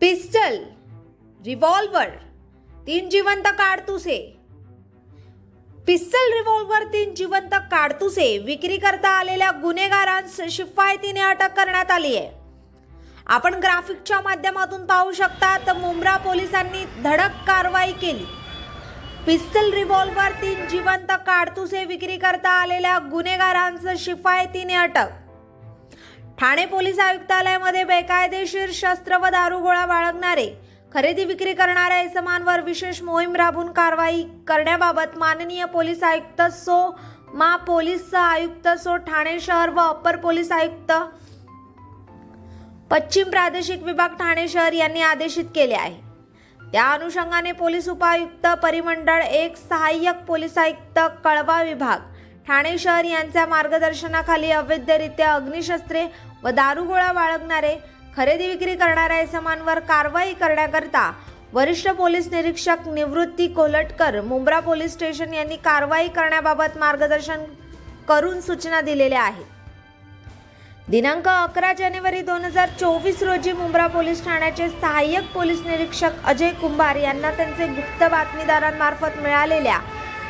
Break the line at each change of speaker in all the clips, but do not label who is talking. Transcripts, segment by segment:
Pistol revolver तीन जिवंत काडतुसे. Pistol revolver तीन जिवंत काडतुसे विक्री करता आलेल्या गुन्हेगारांस शिफायतीने अटक करण्यात आली आहे. आपण ग्राफिकच्या माध्यमातून पाहू शकता तर मुंब्रा पोलिसांनी धडक कारवाई केली. पिस्तल रिव्हॉल्वर तीन जिवंत काडतुसे विक्री करता आलेल्या गुन्हेगारांचं शिफायतीने अटक. ठाणे पोलीस आयुक्तालयामध्ये बेकायदेशीर शस्त्र व दारुगोळा बाळगणारे खरेदी विक्री करणाऱ्या इसमांवर विशेष मोहीम राबवून कारवाई करण्याबाबत माननीय पोलीस आयुक्त सो मा पोलीस आयुक्त सो ठाणे शहर व अप्पर पोलीस आयुक्त पश्चिम प्रादेशिक विभाग ठाणे शहर यांनी आदेशित केले आहे. त्या अनुषंगाने पोलीस उपायुक्त परिमंडळ एक सहाय्यक पोलीस आयुक्त कळवा विभाग ठाणे शहर यांच्या मार्गदर्शनाखाली अवैधरित्या अग्निशस्त्रे व दारुगोळा बाळगणारे खरेदी विक्री करणाऱ्या इसमांवर कारवाई करण्याकरता वरिष्ठ पोलीस निरीक्षक निवृत्ती कोलटकर मुंब्रा पोलीस स्टेशन यांनी कारवाई करण्याबाबत मार्गदर्शन करून सूचना दिलेल्या आहेत. दिनांक अकरा जानेवारी दोन हजार चोवीस रोजी मुंब्रा पोलीस ठाण्याचे सहाय्यक पोलीस निरीक्षक अजय कुंभार यांना त्यांचे गुप्त बातमीदारांमार्फत मिळालेल्या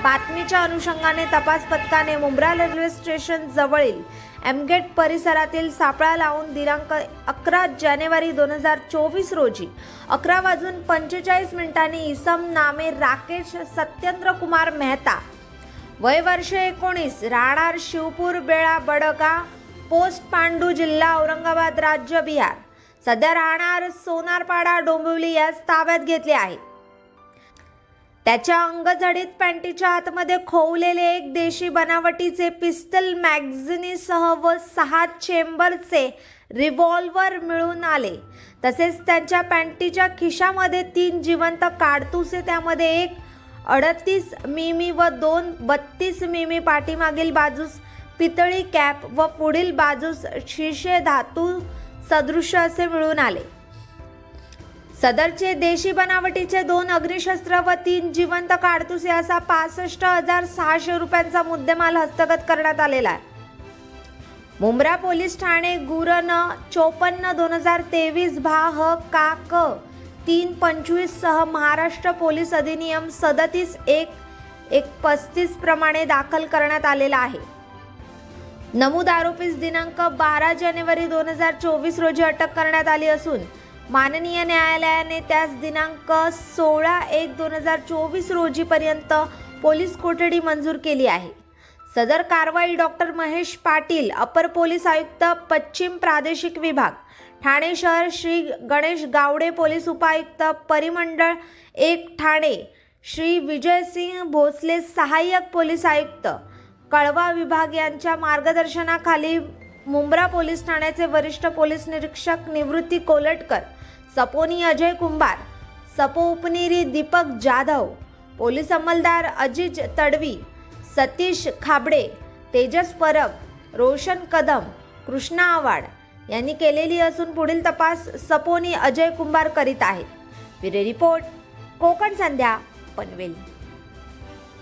बातमीच्या अनुषंगाने तपास पथकाने मुंब्रा रेल्वे स्टेशन जवळील एमगेट परिसरातील सापळा लावून दिनांक अकरा जानेवारी दोन हजार चोवीस रोजी अकरा वाजून पंचेचाळीस मिनिटांनी इसम नामे राकेश सत्येंद्र कुमार मेहता. वय वर्ष एकोणीस राहणार शिवपूर बेळा बडका पोस्ट पांडू जिल्हा औरंगाबाद राज्य बिहार. सध्या राहणार सोनारपाडा डोंबिवली यास ताब्यात घेतले आहे. त्याच्या अंगझडीत पॅन्टीच्या आतमध्ये खोवलेले एक देशी बनावटीचे पिस्तल मॅगझिनीसह व सहा चेंबरचे रिव्हॉल्वर मिळून आले. तसेच त्यांच्या पॅन्टीच्या खिशामध्ये तीन जिवंत काडतुसे त्यामध्ये एक अडतीस मिमी व दोन बत्तीस मिमी पाठीमागील बाजूस पितळी कॅप व पुढील बाजूस शीर्षे धातू सदृश असे मिळून आले. सदरचे देशी बनावटीचे दोन अग्निशस्त्र व तीन जिवंत काडतुसे असा पासष्ट हजार सहाशे रुपयांचा मुद्देमाल हस्तगत करण्यात आलेला आहे. मुंब्रा पोलीस ठाणे गुरन चोपन्न दोन हजार तेवीस भा ह का क तीन पंचवीस सह महाराष्ट्र पोलीस अधिनियम सदतीस एक एक पस्तीस प्रमाणे दाखल करण्यात आलेला आहे. नमूद आरोपीस दिनांक बारा जानेवारी दोन हजार चोवीस रोजी अटक करण्यात आली असून माननीय न्यायालयाने त्यास दिनांक सोळा एक दोन हजार चोवीस रोजीपर्यंत पोलीस कोठडी मंजूर केली आहे. सदर कारवाई डॉक्टर महेश पाटील अपर पोलीस आयुक्त पश्चिम प्रादेशिक विभाग ठाणे शहर श्री गणेश गावडे पोलीस उपायुक्त परिमंडळ एक ठाणे श्री विजयसिंह भोसले सहाय्यक पोलीस आयुक्त कळवा विभाग यांच्या मार्गदर्शनाखाली मुंब्रा पोलीस ठाण्याचे वरिष्ठ पोलीस निरीक्षक निवृत्ती कोलटकर सपोनी अजय कुंभार सपो उपनेरी दीपक जाधव पोलीस अंमलदार अजिज तडवी सतीश खाबडे तेजस परब रोशन कदम कृष्णा आवाड यांनी केलेली असून पुढील तपास सपोनी अजय कुंभार करीत आहेत. Bureau report Konkan Sandhya Panvel.